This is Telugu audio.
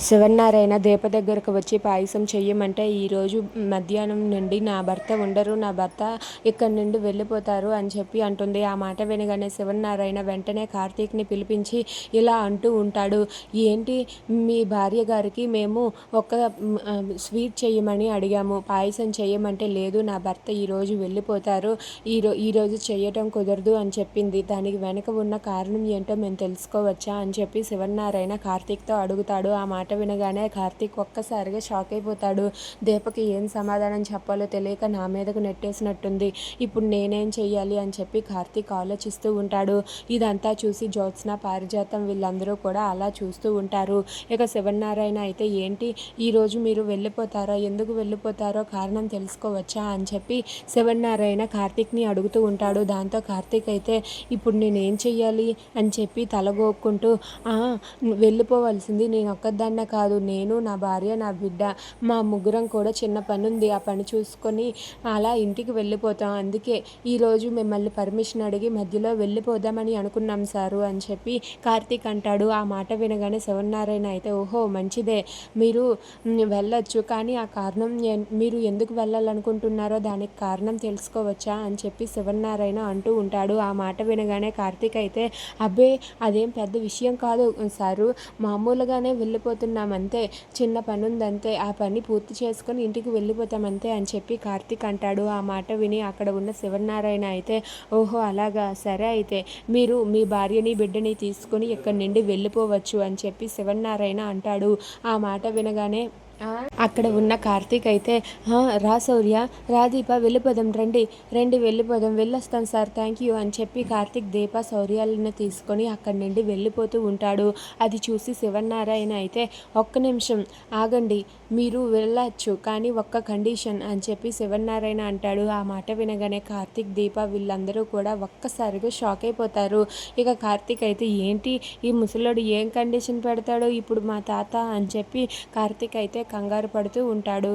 శివన్నారాయణ దీప దగ్గరకు వచ్చి పాయసం చెయ్యమంటే ఈరోజు మధ్యాహ్నం నుండి నా భర్త ఉండరు నా భర్త ఇక్కడి నుండి వెళ్ళిపోతారు అని చెప్పి అంటుంది. ఆ మాట వినగానే శివన్నారాయణ వెంటనే కార్తీక్ని పిలిపించి ఇలా అంటూ ఉంటాడు. ఏంటి? మీ భార్య గారికి మేము ఒక స్వీట్ చేయమని అడిగాము. పాయసం చేయమంటే లేదు నా భర్త ఈరోజు వెళ్ళిపోతారు. ఈరో ఈరోజు చేయటం కుదరదు అని చెప్పింది. దానికి వెనక ఉన్న కారణం ఏంటో మేము తెలుసుకోవచ్చా? అని చెప్పి శివన్నారాయణ కార్తీక్తో అడుగుతాడు. ఆ మాట వినగానే కార్తీక్ ఒక్కసారిగా షాక్ అయిపోతాడు. దీపకి ఏం సమాధానం చెప్పాలో తెలియక నా మీదకు నెట్టేసినట్టుంది. ఇప్పుడు నేనేం చెయ్యాలి అని చెప్పి కార్తీక్ ఆలోచిస్తూ ఉంటాడు. ఇదంతా చూసి జ్యోత్స్న పారిజాతం వీళ్ళందరూ కూడా అలా చూస్తూ ఉంటారు. ఇక శివనారాయణ అయితే ఏంటి? ఈరోజు మీరు వెళ్ళిపోతారో? ఎందుకు వెళ్ళిపోతారో కారణం తెలుసుకోవచ్చా అని చెప్పి శివనారాయణ కార్తీక్ని అడుగుతూ ఉంటాడు. దాంతో కార్తీక్ అయితే ఇప్పుడు నేనేం చెయ్యాలి? అని చెప్పి తలగోక్కుంటూ వెళ్ళిపోవాల్సింది నేను ఒక్కదాన్ని కాదు నేను నా భార్య నా బిడ్డ మా ముగ్గురం కూడా చిన్న పని ఉంది ఆ పని చూసుకొని అలా ఇంటికి వెళ్ళిపోతాం. అందుకే ఈరోజు మిమ్మల్ని పర్మిషన్ అడిగి మధ్యలో వెళ్ళిపోదామని అనుకున్నాం సారు అని చెప్పి కార్తీక్ అంటాడు. ఆ మాట వినగానే శివనారాయణ అయితే ఓహో మంచిదే. మీరు వెళ్ళొచ్చు. కానీ ఆ కారణం మీరు ఎందుకు వెళ్ళాలనుకుంటున్నారో దానికి కారణం తెలుసుకోవచ్చా? అని చెప్పి శివనారాయణ అంటూ ఉంటాడు. ఆ మాట వినగానే కార్తీక్ అయితే అబ్బే అదేం పెద్ద విషయం కాదు సారు. మామూలుగానే వెళ్ళిపోతున్నాం అంతే చిన్న పని ఉందంతే ఆ పని పూర్తి చేసుకొని ఇంటికి వెళ్ళిపోతామంతే అని చెప్పి కార్తీక్ అంటాడు. ఆ మాట విని అక్కడ ఉన్న శివనారాయణ అయితే ఓహో అలాగా? సరే అయితే మీరు మీ భార్యని బిడ్డని తీసుకొని ఇక్కడి నుండి వెళ్ళిపోవచ్చు అని చెప్పి శివనారాయణ అంటాడు. ఆ మాట వినగానే అక్కడ ఉన్న కార్తీక్ అయితే రా శౌర్య రా దీప వెళ్ళిపోదాం రండి రండి వెళ్ళిపోదాం వెళ్ళొస్తాం సార్ థ్యాంక్ యూ అని చెప్పి కార్తీక్ దీప శౌర్యాలను తీసుకొని అక్కడి నుండి వెళ్ళిపోతూ ఉంటాడు. అది చూసి శివనారాయణ అయితే ఒక్క నిమిషం ఆగండి మీరు వెళ్ళచ్చు కానీ ఒక్క కండిషన్ అని చెప్పి శివనారాయణ అంటాడు. ఆ మాట వినగానే కార్తీక్ దీప వీళ్ళందరూ కూడా ఒక్కసారిగా షాక్ అయిపోతారు. ఇక కార్తీక్ అయితే ఏంటి ఈ ముసలోడు ఏం కండిషన్ పెడతాడో ఇప్పుడు మా తాత అని చెప్పి కార్తీక్ అయితే కంగారు పడుతూ ఉంటాడు.